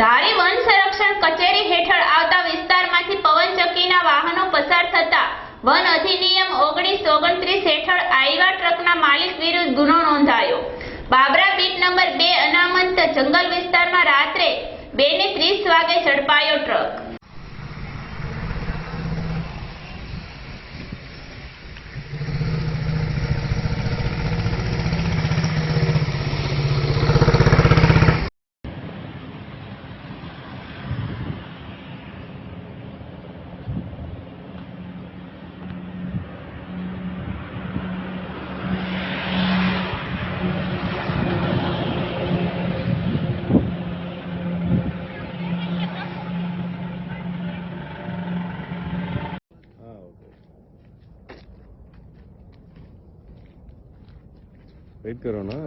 ધારી one સંરક્ષણ કચેરી હેઠળ આવતા વિસ્તારમાંથી પવનચક્કીના વાહનો પસાર થતા વન અધિનિયમ ઓગણીસ ઓગણત્રીસ હેઠળ આઈવા ટ્રકના માલિક વિરુદ્ધ ગુનો નોંધાયો. બાબરા બીટ નંબર બે અનામત જંગલ વિસ્તારમાં રાત્રે બે ને ત્રીસ વાગે ઝડપાયો ટ્રક. வெயிட் கரோனா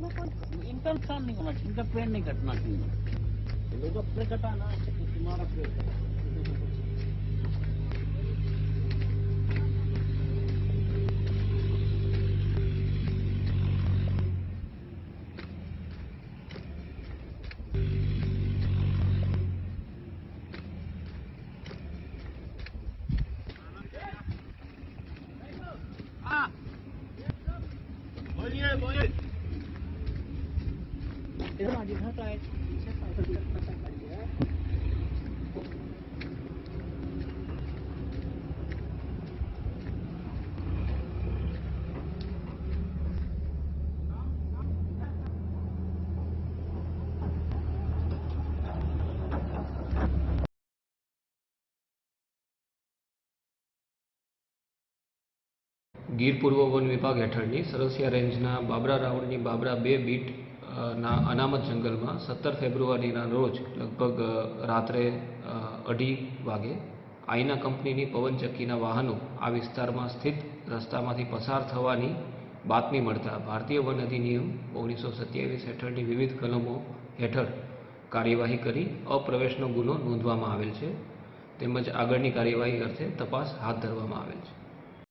इसमें कोई इंटरफेयर नहीं होना चाहिए इंटरफेयर नहीं कटना चाहिए लोग अपने कटाना तुम्हारा पेड़ Bolje, bolje. ગીર પૂર્વ વન વિભાગ હેઠળની સરસિયા રેન્જના બાબરા રાઉન્ડની બાબરા બે બીટ ના, અનામત જંગલમાં સત્તર ફેબ્રુઆરીના રોજ લગભગ રાત્રે અઢી વાગે આઈના કંપનીની પવનચક્કીના વાહનો આ વિસ્તારમાં સ્થિત રસ્તામાંથી પસાર થવાની બાતમી મળતા ભારતીય વન અધિનિયમ ઓગણીસો સત્યાવીસ હેઠળની વિવિધ કલમો હેઠળ કાર્યવાહી કરી અપ્રવેશનો ગુનો નોંધવામાં આવેલ છે. તેમજ આગળની કાર્યવાહી અર્થે તપાસ હાથ ધરવામાં આવેલ છે.